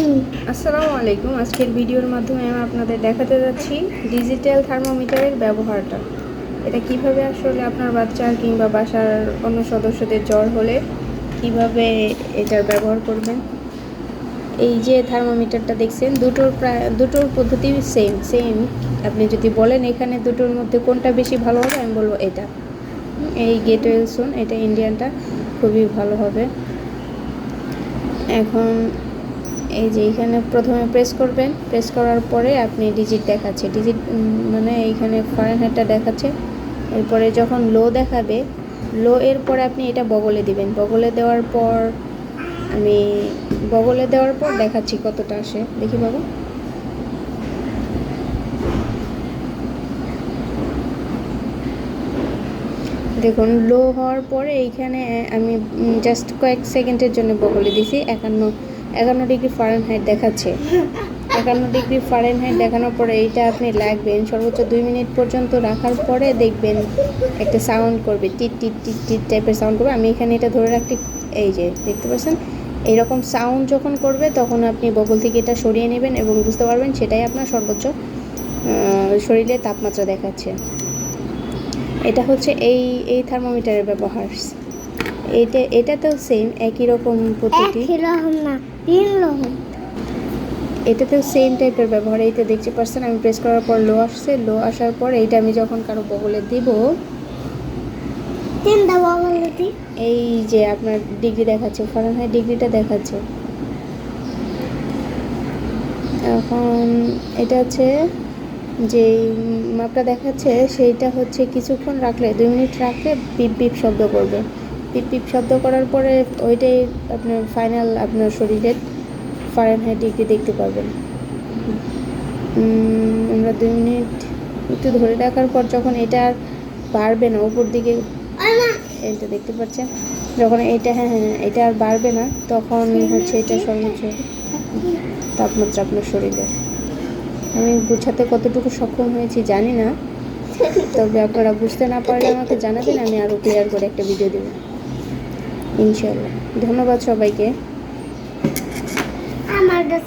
আসসালামু আলাইকুম আজকের ভিডিওর মাধ্যমে আমি আপনাদের দেখাতে যাচ্ছি ডিজিটাল থার্মোমিটারের ব্যবহারটা। এটা কীভাবে আসলে আপনার বাচ্চার কিংবা বাসার অন্য সদস্যদের জ্বর হলে কীভাবে এটার ব্যবহার করবেন? এই যে থার্মোমিটারটা দেখছেন, দুটোর প্রায়, দুটোর পদ্ধতি সেম সেম আপনি যদি বলেন এখানে দুটোর মধ্যে কোনটা বেশি ভালো হবে, আমি বলব এটা। এই গেট ওয়েলসন এটা ইন্ডিয়ানটা খুবই ভালো হবে। এখন এই যে এখানে প্রথমে প্রেস করবেন। প্রেস করার পরে আপনি ডিজিট দেখাচ্ছে। ডিজিট মানে এইখানে ফারেনহাইটটা দেখাচ্ছে। এরপরে যখন লো দেখাবে লো এর পরে আপনি এটা বগলে দিবেন। বগলে দেওয়ার পর আমি, বগলে দেওয়ার পর দেখাচ্ছি কতটা আসে। দেখি বাবু। দেখুন লো হওয়ার পরে এইখানে আমি জাস্ট কয়েক সেকেন্ডের জন্য বগলে দিছি। একান্ন একান্ন ডিগ্রি ফারেনহাইট দেখাচ্ছে। একান্ন ডিগ্রি ফারেনহাইট দেখানোর পরে এইটা আপনি লাগবেন সর্বোচ্চ দুই মিনিট পর্যন্ত রাখার পরে দেখবেন একটা সাউন্ড করবে টিট টিট টিট টিট টাইপের সাউন্ড করবে। আমি এখানে এটা ধরে রাখতে এই যে দেখতে পাচ্ছেন? এইরকম সাউন্ড যখন করবে তখন আপনি বগল থেকে এটা সরিয়ে নেবেন এবং বুঝতে পারবেন সেটাই আপনার সর্বোচ্চ শরীরে তাপমাত্রা দেখাচ্ছে। এটা হচ্ছে এই এই থার্মোমিটারের ব্যবহার। এটা এটাতেও সেম একই রকম পদ্ধতি তিন রকম এটাতেও সেম টাইপের ব্যবহার এইটা দেখতে পাচ্ছেন আমি প্রেস করার পর লো আসছে লো আসার পর এইটা আমি যখন কারও বগলে দিব এই যে আপনার ডিগ্রি দেখাচ্ছে কারণ ফারেনহাইট ডিগ্রিটা দেখাচ্ছে। এখন এটা হচ্ছে যে মাপটা দেখাচ্ছে সেইটা হচ্ছে কিছুক্ষণ রাখলে দুই মিনিট রাখলে বিপ বিপ শব্দ করবে। পিপ পিপ শব্দ করার পরে ওইটাই আপনার ফাইনাল আপনার শরীরের ফারেনহাইট ডিগ্রি দেখতে পাবেন আমরা দুই মিনিট একটু ধরে রাখার পর যখন এটা আর বাড়বে না, উপর দিকে এইটা দেখতে পাচ্ছেন, যখন এটা হ্যাঁ হ্যাঁ এটা আর বাড়বে না, তখন হচ্ছে এটা সর্বোচ্চ তাপমাত্রা আপনার শরীরে। আমি বুঝাতে কতটুকু সক্ষম হয়েছি জানি না, তবে আপনারা বুঝতে না পারলে আমাকে জানাবেন, আমি আরও ক্লিয়ার করে একটা ভিডিও দেবো। ইনশাল্লাহ ধন্যবাদ সবাইকে।